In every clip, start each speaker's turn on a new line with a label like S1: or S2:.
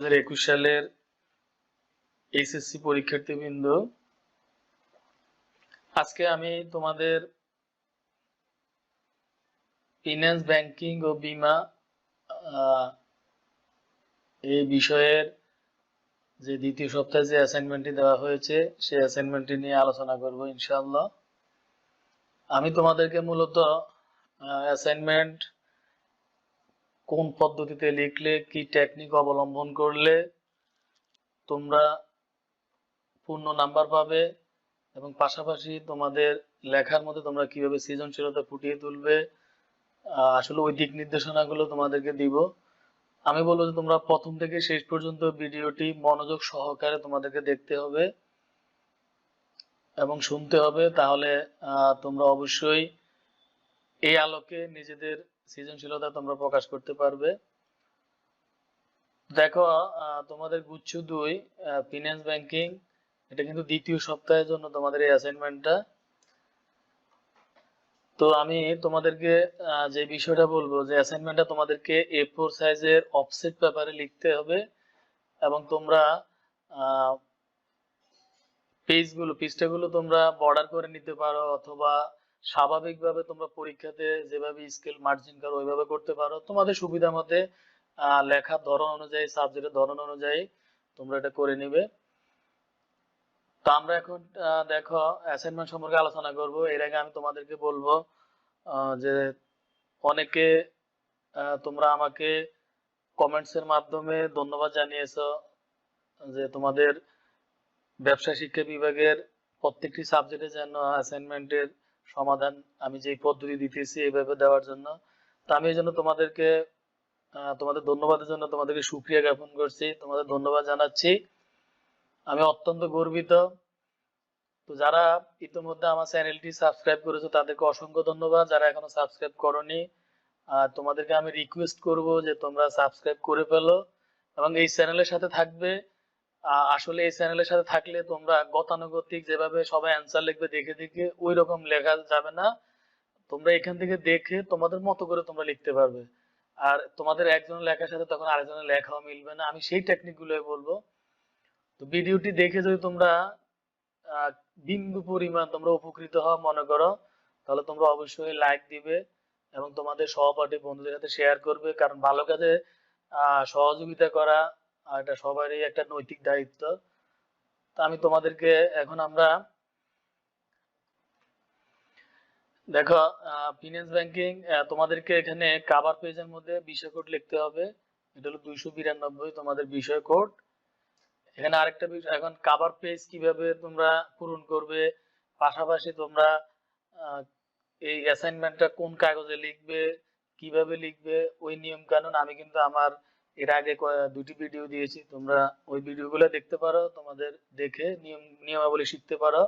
S1: হাজার একুশ সালের এইচএসসি পরীক্ষার্থীবৃন্দ আজকে আমি তোমাদের ফিন্যান্স ব্যাংকিং ও বিমা এই বিষয়ের যে দ্বিতীয় সপ্তাহে যে অ্যাসাইনমেন্টটি দেওয়া হয়েছে, সেই অ্যাসাইনমেন্টটি নিয়ে আলোচনা করব ইনশাআল্লাহ। আমি তোমাদেরকে মূলত অ্যাসাইনমেন্ট কোন পদ্ধতিতে লিখলে কি টেকনিক অবলম্বন করলে তোমরা পূর্ণ নাম্বার পাবে এবং পাশাপাশি তোমাদের লেখার মধ্যে তোমরা কীভাবে সৃজনশীলতা ফুটিয়ে তুলবে আসলে ওই দিক নির্দেশনাগুলো তোমাদেরকে দিব। আমি বলব যে তোমরা প্রথম থেকে শেষ পর্যন্ত ভিডিওটি মনোযোগ সহকারে তোমাদেরকে দেখতে হবে এবং শুনতে হবে। তাহলে তোমরা অবশ্যই এই আলোকে নিজেদের সৃজনশীলতা তোমরা প্রকাশ করতে পারবে। দেখো তোমাদের গুচ্ছ দুই ফিনান্স ব্যাংকিং এটা কিন্তু দ্বিতীয় সপ্তাহের জন্য তোমাদের এই অ্যাসাইনমেন্টটা তো আমি তোমাদেরকে যে বিষয়টা বলব, যে অ্যাসাইনমেন্টটা তোমাদেরকে এ ফোর সাইজের অফসেট পেপারে লিখতে হবে এবং তোমরা পেজগুলো পৃষ্ঠাগুলো তোমরা বর্ডার করে নিতে পারো অথবা স্বাভাবিকভাবে তোমরা পরীক্ষাতে যেভাবে স্কেল মার্জিন করো ওইভাবে করতে পারো, তোমাদের সুবিধা মতে লেখার ধরন অনুযায়ী সাবজেক্টের ধরন অনুযায়ী তোমরা এটা করে নিবে। তো আমরা এখন দেখো অ্যাসাইনমেন্ট সম্পর্কে আলোচনা করব। এর আগে আমি তোমাদেরকে বলব যে অনেকে তোমরা আমাকে কমেন্টস এর মাধ্যমে ধন্যবাদ জানিয়েছো যে তোমাদের ব্যবসা শিক্ষা বিভাগের প্রত্যেকটি সাবজেক্টে যেন অ্যাসাইনমেন্টের সমাধান আমি যে পদ্ধতি দিতেছি এইভাবে দেওয়ার জন্য। তো আমি জন্য তোমাদেরকে তোমাদের ধন্যবাদের জন্য তোমাদেরকে সুক্রিয়া জ্ঞাপন করছি, তোমাদের ধন্যবাদ জানাচ্ছি। আমি অত্যন্ত গর্বিত। তো যারা ইতিমধ্যে আমার চ্যানেলটি সাবস্ক্রাইব করেছ, তাদেরকে অসংখ্য ধন্যবাদ। যারা এখনও সাবস্ক্রাইব করনি আর তোমাদেরকে আমি রিকোয়েস্ট করব যে তোমরা সাবস্ক্রাইব করে ফেলো এবং এই চ্যানেলের সাথে থাকবে। আসলে এই চ্যানেলের সাথে থাকলে তোমরা গতানুগতিক যেভাবে সবাই অ্যান্সার লিখবে, দেখে দেখে ওই রকম লেখা যাবে না। তোমরা এখান থেকে দেখে তোমাদের মতো করে তোমরা লিখতে পারবে। আর তোমাদের একজনের লেখার সাথে তখন আরেকজনের লেখাও মিলবে না। আমি সেই টেকনিক গুলোই বলব। তো ভিডিওটি দেখে যদি তোমরা বিন্দু পরিমাণ তোমরা উপকৃত হওয়া মনে করো, তাহলে তোমরা অবশ্যই লাইক দিবে এবং তোমাদের সহপাঠী বন্ধুদের সাথে শেয়ার করবে। কারণ ভালো কাজে সহযোগিতা করা আহ, এটা সবারই একটা নৈতিক দায়িত্ব। তো আমি তোমাদেরকে এখন আমরা দেখো ফিনান্স ব্যাংকিং তোমাদেরকে এখানে কাভার পেজের মধ্যে বিষয় কোড লিখতে হবে। এটা হলো দুইশো বিরানব্বই তোমাদের বিষয় কোড এখানে আরেকটা বিষয় এখন কাভার পেজ কীভাবে তোমরা পূরণ করবে? পাশাপাশি তোমরা এই অ্যাসাইনমেন্টটা কোন কাগজে লিখবে কীভাবে লিখবে ওই নিয়ম কানুন আমি কিন্তু আমার এর আগে দুটি ভিডিও দিয়েছি। তোমরা ওই ভিডিওগুলো দেখতে পারো, তোমাদের দেখে নিয়ম নিয়মাবলী শিখতে পারো।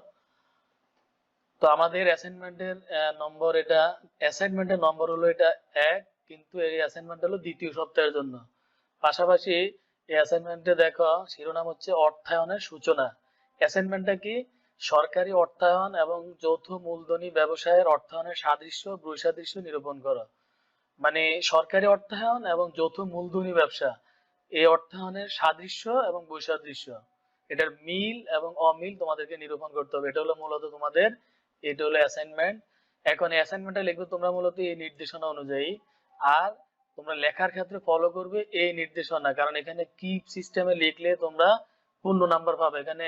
S1: তো আমাদের অ্যাসাইনমেন্টের নম্বর এটা অ্যাসাইনমেন্টের নম্বর হলো এটা এক, কিন্তু এই অ্যাসাইনমেন্ট হলো দ্বিতীয় সপ্তাহের জন্য। পাশাপাশি এই অ্যাসাইনমেন্টে দেখো, শিরোনাম হচ্ছে অর্থায়নের সূচনা। অ্যাসাইনমেন্টটা কি? সরকারি অর্থায়ন এবং যৌথ মূলধনী ব্যবসায়ের অর্থায়নের সাদৃশ্য, বৈসাদৃশ্য নিরূপণ করো। মানে সরকারি অর্থায়ন এবং যৌথ মূলধনী ব্যবসা, এই অর্থায়নের সাদৃশ্য এবং বৈসাদৃশ্য। এটার মিল এবং অমিল তোমাদেরকে নিরূপণ করতে হবে। এটা হলো মূলত তোমাদের, এটা হলো অ্যাসাইনমেন্ট এখন অ্যাসাইনমেন্টটা লিখবে তোমরা মূলত এই নির্দেশনা অনুযায়ী। আর তোমরা লেখার ক্ষেত্রে ফলো করবে এই নির্দেশনা। কারণ এখানে কি সিস্টেমে লিখলে তোমরা পূর্ণ নাম্বার পাবে? এখানে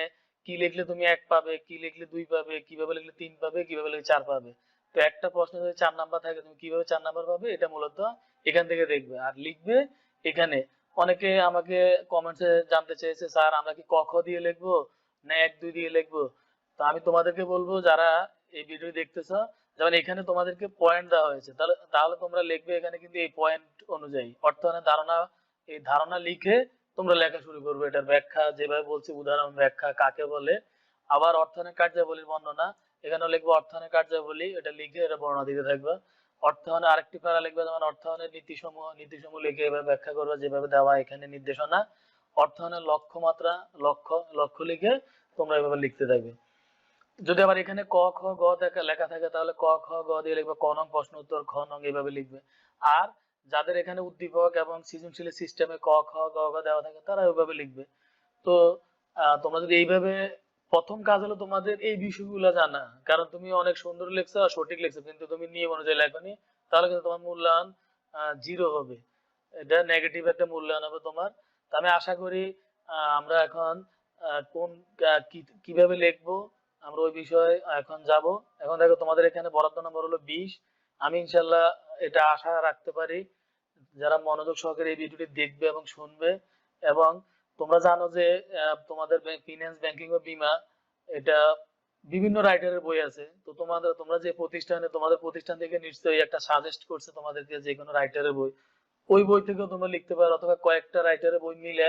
S1: কি লিখলে তুমি এক পাবে? কি লিখলে দুই পাবে? কীভাবে লিখলে তিন পাবে? কীভাবে লিখলে চার পাবে? তো একটা প্রশ্ন যদি চার নাম্বার থাকে, তুমি কীভাবে চার নাম্বার পাবে? এটা মূলত এখান থেকে দেখবে। আর লিখবে এখানে। অনেকে আমাকে কমেন্টসে জানতে চেয়েছে, স্যার, আমরা কি ক, খ দিয়ে লিখব না এক, দুই দিয়ে লিখব? তো আমি তোমাদেরকে বলব, যারা এই ভিডিও দেখতেছো যেমন এখানে তোমাদেরকে পয়েন্ট দেওয়া হয়েছে, তাহলে তাহলে তোমরা লিখবে এখানে কিন্তু এই পয়েন্ট অনুযায়ী। অর্থায়নের ধারণা, এই ধারণা লিখে তোমরা লেখা শুরু করবে। এটার ব্যাখ্যা, যেভাবে বলছি, উদাহরণ ব্যাখ্যা, কাকে বলে? আবার অর্থায়নের কার্যাবলীর বর্ণনা। এখানে লিখব অর্থায়নের কার্যাবলী, এটা লিখে এটা বর্ণনা দিতে থাকবে। অর্থায়নে আরেকটি প্যারা লিখবে, যেমন অর্থায়নের নীতিসমূহ নীতিসমূহ লিখে এভাবে ব্যাখ্যা করবে, যেভাবে দেওয়া এখানে নির্দেশনা। অর্থায়নের লক্ষ্যমাত্রা, লক্ষ্য লক্ষ্য লিখে তোমরা এভাবে লিখতে থাকবে। যদি আবার এখানে ক, খ, গ লেখা থাকে, তাহলে ক, খ, গ দিয়ে লিখবে ক নং প্রশ্ন উত্তর, খ নং এইভাবে লিখবে। আর যাদের এখানে উদ্দীপক এবং সৃজনশীল সিস্টেমে ক, খ, গ দেওয়া থাকে, তারা ওইভাবে লিখবে। তো তোমরা যদি এইভাবে প্রথম কাজ হলো তোমাদের এই বিষয়গুলো জানা। কারণ তুমি অনেক সুন্দর লিখছো সঠিক লিখছো, কিন্তু তুমি নিয়ম অনুযায়ী লেখনি তাহলে কিন্তু তোমার মূল্যায়ন জিরো হবে। এটা নেগেটিভ একটা মূল্যায়ন হবে তোমার। তো আমি আশা করি আমরা এখন কোন কীভাবে লিখব, আমরা ওই বিষয়ে এখন যাব। এখন দেখো তোমাদের এখানে বরাদ্দ নম্বর হলো বিশ। আমি ইনশাল্লাহ এটা আশা রাখতে পারি, যারা মনোযোগ সহকারে এই ভিডিওটি দেখবে এবং শুনবে এবং তোমরা জানো যে তোমাদের ফিনান্স ব্যাংকিং ও বীমা এটা বিভিন্ন রাইটারের বই আছে। তো তোমাদের তোমরা যে প্রতিষ্ঠানে তোমাদের প্রতিষ্ঠান থেকে নিশ্চয়ই একটা সাজেস্ট করছে তোমাদেরকে যে কোনো রাইটারের বই। ওই বই থেকেও তোমরা লিখতে পারো অথবা কয়েকটা রাইটারের বই মিলে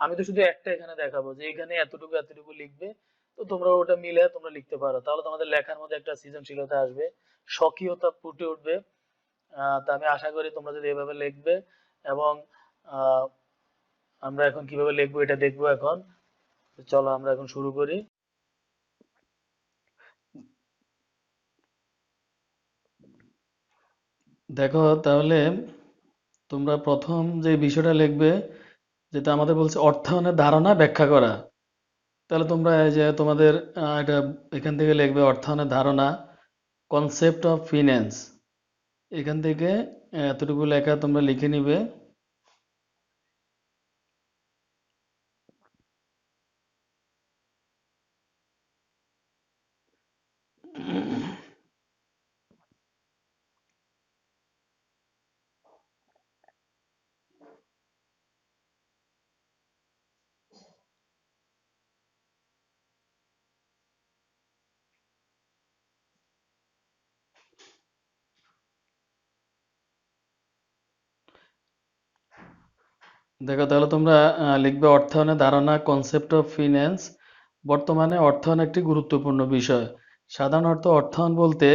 S1: আমি তো শুধু একটা এখানে দেখাবো যে এখানে এতটুকু এতটুকু লিখবে তো তোমরা ওটা মিলে তোমরা লিখতে পারো। তাহলে তোমাদের লেখার মধ্যে একটা সৃজনশীলতা আসবে স্বকীয়তা ফুটে উঠবে। আহ, তা আমি আশা করি তোমরা যদি এভাবে লিখবে এবং আহ, আমরা এখন কীভাবে লিখব এটা দেখব এখন। চলো আমরা এখন শুরু করি। দেখো, তাহলে তোমরা প্রথম যে বিষয়টা লিখবে, যেটা আমাদের বলছে অর্থায়নের ধারণা ব্যাখ্যা করা। তাহলে তোমরা এই যে তোমাদের এটা এখান থেকে লিখবে অর্থায়নের ধারণা কনসেপ্ট অফ ফিন্যান্স এখান থেকে এতটুকু লেখা তোমরা লিখে নিবে। দেখো, তাহলে তোমরা লিখবে অর্থায়নের ধারণা কনসেপ্ট অফ ফিন্যান্স বর্তমানে অর্থায়ন একটি গুরুত্বপূর্ণ বিষয়। সাধারণ অর্থ অর্থায়ন বলতে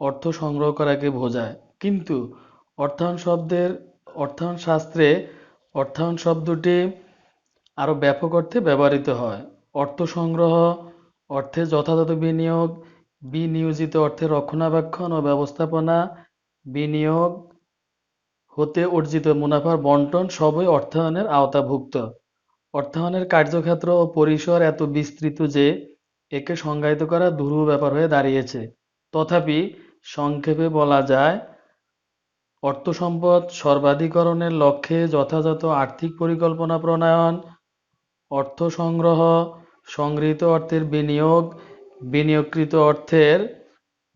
S1: অর্থ সংগ্রহ করাকে বোঝায়। কিন্তু অর্থায়ন শব্দের, অর্থায়ন শাস্ত্রে অর্থায়ন শব্দটি আরও ব্যাপক অর্থে ব্যবহৃত হয়। অর্থ সংগ্রহ, অর্থে যথাযথ বিনিয়োগ, বিনিয়োজিত অর্থের রক্ষণাবেক্ষণ ও ব্যবস্থাপনা, বিনিয়োগ হতে অর্জিত মুনাফার বন্টন সবই অর্থায়নের আওতাভুক্ত। অর্থায়নের কার্যক্ষেত্র ও পরিসর এত বিস্তৃত যে একে সংজ্ঞায়িত করা দুরূহ ব্যাপার হয়ে দাঁড়িয়েছে। তথাপি সংক্ষেপে বলা যায়, অর্থ সম্পদ সর্বাধিকরণের লক্ষ্যে যথাযথ আর্থিক পরিকল্পনা প্রণয়ন, অর্থ সংগ্রহ, সংগৃহীত অর্থের বিনিয়োগ, বিনিয়োগকৃত অর্থের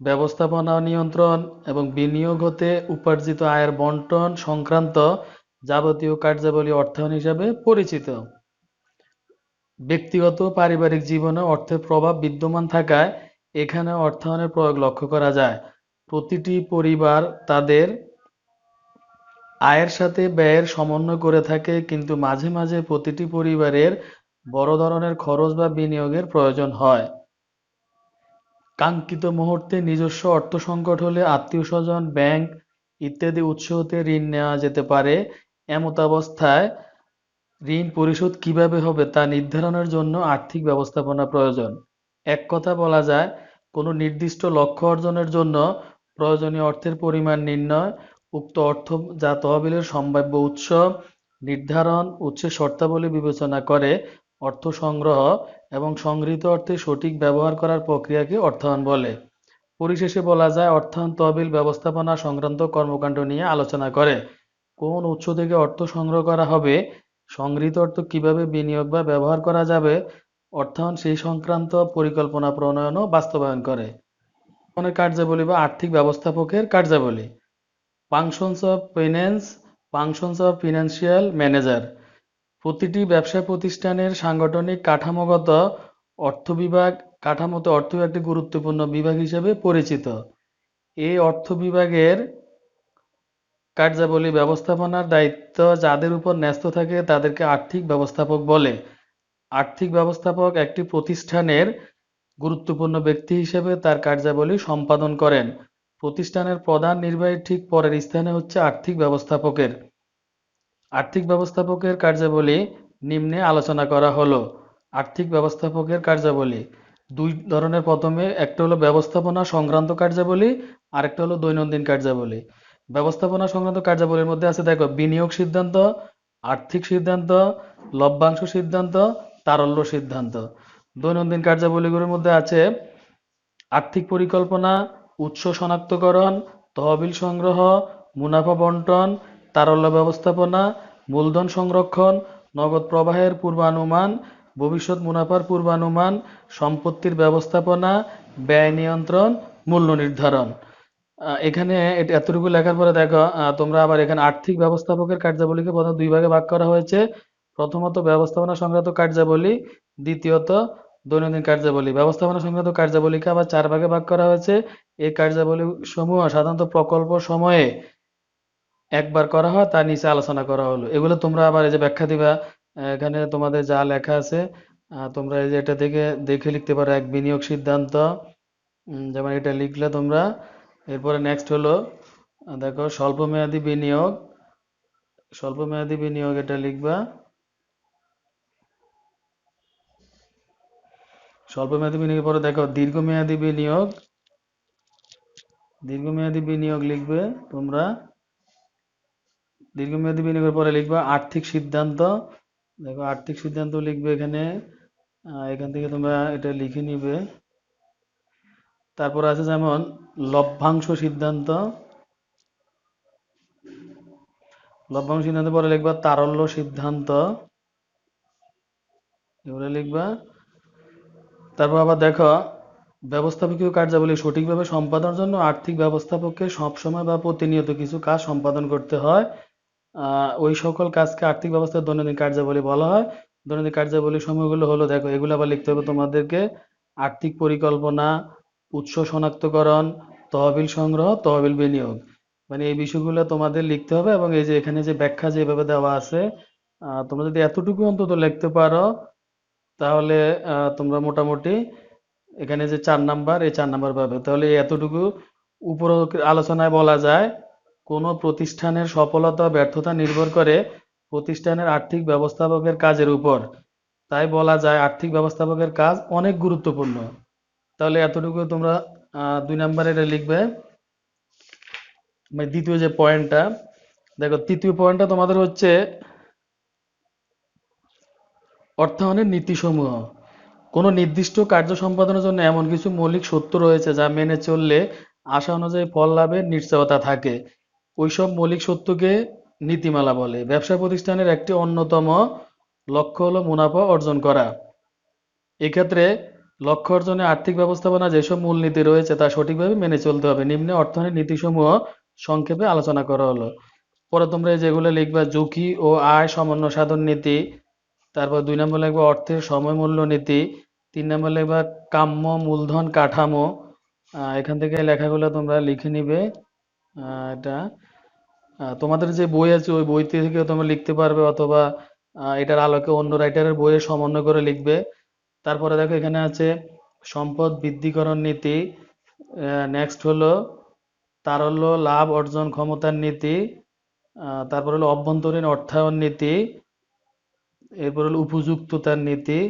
S1: ব্যবস্থাপনা নিয়ন্ত্রণ এবং বিনিয়োগ হতে উপার্জিত আয়ের বন্টন সংক্রান্ত যাবতীয় কার্যাবলী অর্থায়ন হিসাবে পরিচিত। ব্যক্তিগত পারিবারিক জীবনে অর্থের প্রভাব বিদ্যমান থাকায় এখানে অর্থায়নের প্রয়োগ লক্ষ্য করা যায়। প্রতিটি পরিবার তাদের আয়ের সাথে ব্যয়ের সমন্বয় করে থাকে, কিন্তু মাঝে মাঝে প্রতিটি পরিবারের বড় ধরনের খরচ বা বিনিয়োগের প্রয়োজন হয়। কাঙ্ক্ষিত মুহূর্তে নিজস্ব অর্থ সংকট হলে আত্মীয় স্বজন ব্যাংক ইত্যাদি উৎস হতে ঋণ নেওয়া যেতে পারে। এমতাবস্থায় ঋণ পরিশোধ কীভাবে হবে তা নির্ধারণের জন্য আর্থিক ব্যবস্থাপনা প্রয়োজন। এক কথা বলা যায়, কোনো নির্দিষ্ট লক্ষ্য অর্জনের জন্য প্রয়োজনীয় অর্থের পরিমাণ নির্ণয়, উক্ত অর্থ যা তহবিলের সম্ভাব্য উৎস নির্ধারণ, উৎসের শর্তাবলী বিবেচনা করে অর্থ সংগ্রহ এবং সংগৃহীত অর্থে সঠিক ব্যবহার করার প্রক্রিয়াকে অর্থায়ন বলে। পরিশেষে বলা যায়, অর্থায়ন তহবিল ব্যবস্থাপনা সংক্রান্ত কর্মকাণ্ড নিয়ে আলোচনা করে। কোন উৎস থেকে অর্থ সংগ্রহ করা হবে, সংগৃহীত অর্থ কীভাবে বিনিয়োগ বা ব্যবহার করা যাবে, অর্থায়ন সেই সংক্রান্ত পরিকল্পনা, প্রণয়ন ও বাস্তবায়ন করে। কার্যাবলী বা আর্থিক ব্যবস্থাপকের কার্যাবলী। Functions of finance functions of financial manager প্রতিটি ব্যবসা প্রতিষ্ঠানের সাংগঠনিক কাঠামোগত অর্থ বিভাগ, কাঠামোতে অর্থ একটি গুরুত্বপূর্ণ বিভাগ হিসেবে পরিচিত। এই অর্থ বিভাগের কার্যাবলী ব্যবস্থাপনার দায়িত্ব যাদের উপর ন্যস্ত থাকে তাদেরকে আর্থিক ব্যবস্থাপক বলে। আর্থিক ব্যবস্থাপক একটি প্রতিষ্ঠানের গুরুত্বপূর্ণ ব্যক্তি হিসেবে তার কার্যাবলী সম্পাদন করেন। প্রতিষ্ঠানের প্রধান নির্বাহী ঠিক পরের স্থানে হচ্ছে আর্থিক ব্যবস্থাপকের। আর্থিক ব্যবস্থাপকের কার্যাবলী নিম্নে আলোচনা করা হলো। আর্থিক ব্যবস্থাপকের কার্যাবলী। দুই ধরনের প্রথমে, একটা হলো ব্যবস্থাপনা সংক্রান্ত কার্যাবলী, আরেকটা হলো দৈনন্দিন কার্যাবলী। ব্যবস্থাপনা সংক্রান্ত কার্যাবলীর মধ্যে আছে, দেখো, বিনিয়োগ সিদ্ধান্ত, আর্থিক সিদ্ধান্ত, লভ্যাংশ সিদ্ধান্ত, তারল্য সিদ্ধান্ত। দৈনন্দিন কার্যাবলীগুলোর মধ্যে আছে, আর্থিক পরিকল্পনা, উৎস শনাক্তকরণ, তহবিল সংগ্রহ, মুনাফা বন্টন তারল্য ব্যবস্থাপনা, মূলধন সংরক্ষণ, নগদ প্রবাহের পূর্বানুমান, ভবিষ্যৎ মুনাফার পূর্বানুমান, সম্পত্তির ব্যবস্থাপনা, ব্যয় নিয়ন্ত্রণ, মূল্য নির্ধারণ। এখানে এতটুকু লেখার পরে দেখো তোমরা আবার এখানে আর্থিক ব্যবস্থাপকের কার্যাবলীকে প্রথম দুই ভাগে ভাগ করা হয়েছে। প্রথমত ব্যবস্থাপনা সংক্রান্ত কার্যাবলী, দ্বিতীয়ত দৈনন্দিন কার্যাবলী। ব্যবস্থাপনা সংক্রান্ত কার্যাবলীকে আবার চার ভাগে ভাগ করা হয়েছে। এই কার্যাবলী সমূহ সাধারণত প্রকল্প সময়ে একবার করা হয় তার নিচে আলোচনা করা হলো। এগুলো তোমরা আবার এই যে ব্যাখ্যা দিবা, এখানে তোমাদের যা লেখা আছে তোমরা এই যে এটা থেকে দেখে লিখতে পারো এক বিনিয়োগ সিদ্ধান্ত। যেমন এটা লিখলে তোমরা, এরপরে নেক্সট হলো দেখো স্বল্প মেয়াদি বিনিয়োগ। স্বল্প মেয়াদি বিনিয়োগ এটা লিখবা। স্বল্প মেয়াদি বিনিয়োগের পরে দেখো দীর্ঘমেয়াদী বিনিয়োগ। দীর্ঘমেয়াদী বিনিয়োগ লিখবে তোমরা। দীর্ঘমেয়াদী বিনিয়োগের পরে লিখবা আর্থিক সিদ্ধান্ত। দেখো, আর্থিক সিদ্ধান্ত লিখবে এখানে। এখান থেকে তোমরা এটা লিখে নিবে। তারপর আছে যেমন, লভ্যাংশ সিদ্ধান্ত। লভ্যাংশ সিদ্ধান্ত পরে লিখবা তারল্য সিদ্ধান্ত। এগুলো লিখবা, তারপর আবার দেখো, ব্যবস্থাপকীয় কার্যাবলী সঠিকভাবে সম্পাদনের জন্য আর্থিক ব্যবস্থাপককে সবসময় বা প্রতিনিয়ত কিছু কাজ সম্পাদন করতে হয়। ওই সকল কাজকে আর্থিক ব্যবস্থার দৈনন্দিন কার্যাবলী বলা হয়। দৈনন্দিন কার্যাবলী সমূহগুলো হলো, দেখো, এগুলো আবার লিখতে হবে তোমাদেরকে। আর্থিক পরিকল্পনা, উৎস শনাক্তকরণ, তহবিল সংগ্রহ, তহবিল বিনিয়োগ। মানে এই বিষয়গুলো তোমাদের লিখতে হবে এবং এই যে এখানে যে ব্যাখ্যা যেভাবে দেওয়া আছে তোমরা যদি এতটুকু অন্তত লিখতে পারো, তাহলে তোমরা মোটামুটি এখানে যে চার নাম্বার, এই চার নাম্বার পাবে। তাহলে এতটুকু উপরোক্ত আলোচনায় বলা যায়। কোনো প্রতিষ্ঠানের সফলতা, ব্যর্থতা নির্ভর করে প্রতিষ্ঠানের আর্থিক ব্যবস্থাপকের কাজের উপর। তাই বলা যায় আর্থিক ব্যবস্থাপকের কাজ অনেক গুরুত্বপূর্ণ। তাহলে এতটুকু তোমরা দুই নাম্বারে এটা লিখবে। মানে দ্বিতীয় যে পয়েন্টটা, দেখো তৃতীয় পয়েন্টটা তোমাদের হচ্ছে অর্থায়নের নীতিসমূহ। কোনো নির্দিষ্ট কার্য সম্পাদনের জন্য এমন কিছু মৌলিক সত্য রয়েছে যা মেনে চললে আশা অনুযায়ী ফল লাভের নিশ্চয়তা থাকে। ওইসব মৌলিক সত্যকে নীতিমালা বলে। ব্যবসা প্রতিষ্ঠানের একটি অন্যতম লক্ষ্য হলো মুনাফা অর্জন করা। এক্ষেত্রে লক্ষ্য অর্জনে আর্থিক ব্যবস্থাপনা যেসব মূলনীতি রয়েছে তা সঠিকভাবে মেনে চলতে হবে। নিম্নে অর্থনীতির নীতিসমূহ সংক্ষেপে আলোচনা করা হলো। পরে তোমরা যেগুলো লিখবা, ঝুঁকি ও আয় সমন্বয় সাধন নীতি, তারপর দুই নম্বর লিখবা অর্থের সময় মূল্য নীতি, তিন নম্বর লিখবা কাম্য মূলধন কাঠামো। এখান থেকে লেখাগুলো তোমরা লিখে নিবে। এটা তোমাদের যে বই আছে, ওই বই থেকে তোমরা লিখতে পারবে অথবা এটার আলোকে অন্য রাইটারের বইয়ের সমন্বয় করে লিখবে। তারপরে দেখো এখানে আছে, সম্পদ বৃদ্ধিকরণ নীতি নেক্সট হলো, তারল্য লাভ অর্জন ক্ষমতার নীতি তারপর হলো অভ্যন্তরীণ অর্থায়ন নীতি, এরপর হলো উপযুক্ততার নীতি,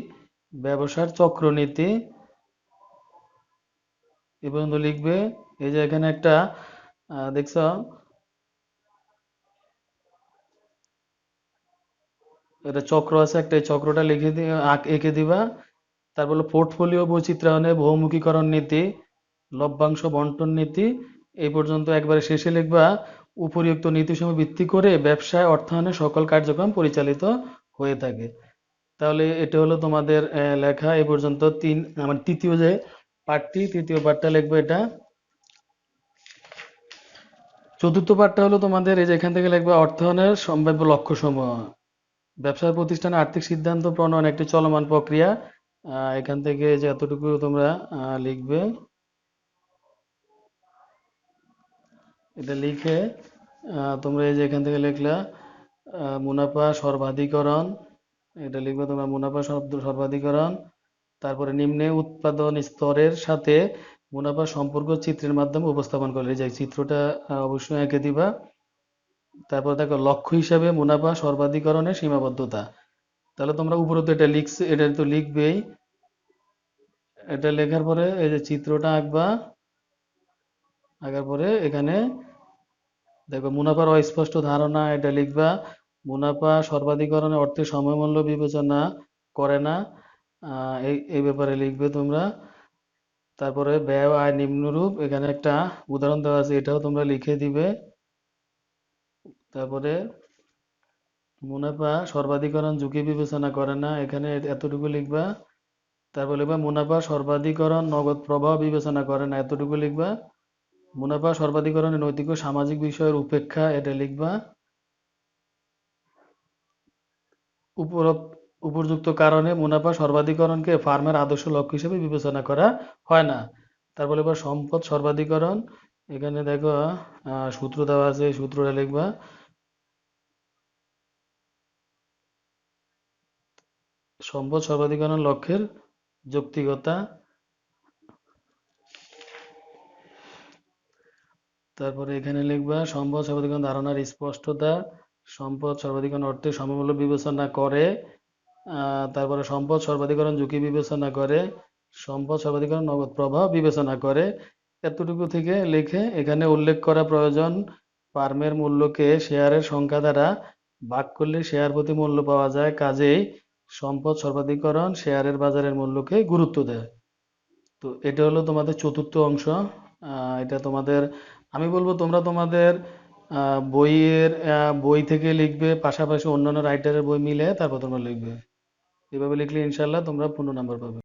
S1: ব্যবসার চক্রনীতি এ পর্যন্ত লিখবে। এই যে এখানে একটা দেখছ? এটা চক্র আছে একটা চক্রটা লিখে দিয়ে এঁকে দিবা। তারপর পোর্টফোলিও বৈচিত্র্যায়নে বহুমুখীকরণ নীতি, লভ্যাংশ বন্টন নীতি, এই পর্যন্ত একবারে শেষে লিখবা, উপরিউক্ত নীতিসমূহ ভিত্তি করে ব্যবসায় অর্থায়নে সকল কার্যক্রম পরিচালিত হয়ে থাকে। তাহলে এটা হলো তোমাদের লেখা। এই পর্যন্ত তিন আমার তৃতীয় যে পার্টটি তৃতীয় পার্টটা লিখব এটা। চতুর্থ পার্টটা হলো তোমাদের এই যে এখান থেকে লিখবা অর্থায়নের সম্ভাব্য লক্ষ্যসমূহ। ব্যবসা প্রতিষ্ঠানে আর্থিক সিদ্ধান্ত প্রণয়ন একটি চলমান প্রক্রিয়া। এখান থেকে যে এতটুকু তোমরা লিখবে। এটা লিখে তোমরা এই যে এখান থেকে লিখলা মুনাফা সর্বাধিকরণ। এটা লিখবে তোমরা মুনাফা সর্বাধিকরণ। তারপরে নিম্নে উৎপাদন স্তরের সাথে মুনাফা সম্পর্ক চিত্রের মাধ্যমে উপস্থাপন করলে এই যে চিত্রটা অবশ্যই এঁকে দিবা। তারপর দেখো, লক্ষ্য হিসাবে মুনাফা সর্বাধিকরণের সীমাবদ্ধতা। তাহলে তোমরা উপরে তো এটা লিখছে, এটা তো লিখবেই। এটা লেখার পরে এই যে চিত্রটা আঁকবা, আঁকার পরে এখানে দেখো, মুনাফার অস্পষ্ট ধারণা, এটা লিখবা, মুনাফা সর্বাধিকরণের অর্থে সময়মূল্য বিবেচনা করে না। এই ব্যাপারে লিখবে তোমরা। তারপরে ব্যয় আয় নিম্নরূপ, এখানে একটা উদাহরণ দেওয়া আছে, এটাও তোমরা লিখে দিবে। তারপরে মুনাফা সর্বাধিকরণ ঝুঁকি বিবেচনা করে না, এখানে এতটুকু লিখবা। তারপর লিখবা, মুনাফা সর্বাধিকরণ নগদ প্রবাহ বিবেচনা করে না, এতটুকু লিখবা। মুনাফা সর্বাধিকরণে নৈতিক ও সামাজিক বিষয়ের উপেক্ষা, এটা লিখবা। উপর উপযুক্ত কারণে মুনাফা সর্বাধিকরণকে ফার্মের আদর্শ লক্ষ্য হিসেবে বিবেচনা করা হয় না। তারপর এবার সম্পদ সর্বাধিকরণ, এখানে দেখো সূত্র দেওয়া আছে সূত্রটা লিখবা। সম্পদ সর্বাধিকরণ লক্ষ্যের যৌক্তিকতা। তারপরে এখানে লিখবা, সম্পদ সর্বাধিকরণ ধারণার স্পষ্টতা। সম্পদ সর্বাধিকরণ অর্থে সমমূল্য বিবেচনা করে তারপরে সম্পদ সর্বাধিকরণ ঝুঁকি বিবেচনা করে, সম্পদ সর্বাধিকরণ নগদ প্রবাহ বিবেচনা করে, এতটুকু থেকে লিখে এখানে উল্লেখ করা প্রয়োজন, ফার্মের মূল্যকে শেয়ারের সংখ্যা দ্বারা ভাগ করলে শেয়ার প্রতি মূল্য পাওয়া যায়, কাজেই সম্পদ সর্বাধিকরণ শেয়ারের বাজারের মূল্যকে গুরুত্ব দেয়। তো এটা হলো তোমাদের চতুর্থ অংশ। এটা তোমাদের, আমি বলব তোমরা তোমাদের বইয়ের বই থেকে লিখবে, পাশাপাশি অন্যান্য রাইটারের বই মিলে তারপর তোমরা লিখবে। এভাবে লিখলে ইনশাল্লাহ তোমরা পূর্ণ নাম্বার পাবে।